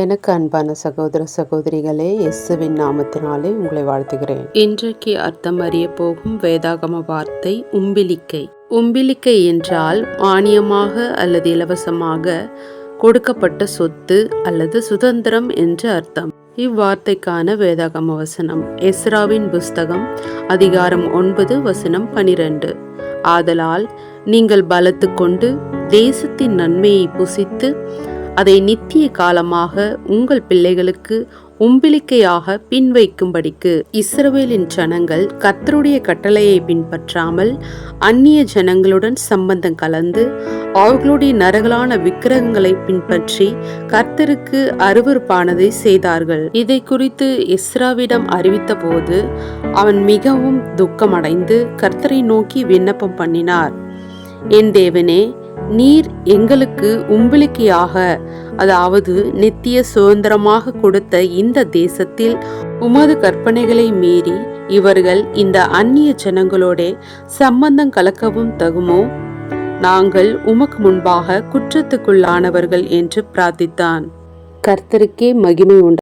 எனக்கு அன்பான சகோதர சகோதரிகளே இயேசுவின் நாமத்தினாலே உங்களை வாழ்த்துகிறேன். இன்றைக்கு அர்த்தம் அறிய போகும் வேதாகம வார்த்தை உம்பிலிக்கை. உம்பிலிக்கை என்றால் மானியமாக அல்லது இலவசமாக கொடுக்கப்பட்ட சொத்து அல்லது சுதந்திரம் என்று அர்த்தம். இவ்வார்த்தைக்கான வேதாகம வசனம் எஸ்ராவின் புஸ்தகம் அதிகாரம் ஒன்பது வசனம் பனிரெண்டு. ஆதலால் நீங்கள் பலத்து கொண்டு தேசத்தின் நன்மையை புசித்து அதை நித்திய காலமாக உங்கள் பிள்ளைகளுக்கு உம்பிலிக்கையாக பின்வைக்கும்படிக்கு இஸ்ரவேலின் ஜனங்கள் கர்த்தருடைய கட்டளையை பின்பற்றாமல் அந்நிய ஜனங்களுடன் சம்பந்தம் கலந்து அவர்களுடைய நரகலான விக்கிரகங்களை பின்பற்றி கர்த்தருக்கு அருவருப்பானதை செய்தார்கள். இதை குறித்து இஸ்ராவிடம் அறிவித்த போது அவன் மிகவும் துக்கமடைந்து கர்த்தரை நோக்கி விண்ணப்பம் பண்ணினார். என் தேவனே நீர் எங்களுக்கு உம்பிலிக்கையாக அதாவது நித்திய சுதந்திரமாக கொடுத்த இந்த தேசத்தில் உமது கற்பனைகளை மீறி இவர்கள் இந்த அந்நிய ஜனங்களோட சம்பந்தம் கலக்கவும் தகுமோ? நாங்கள் உமக்கு முன்பாக குற்றத்துக்குள்ளானவர்கள் என்று பிரார்த்தித்தான். கர்த்தருக்கே மகிமை உண்டு?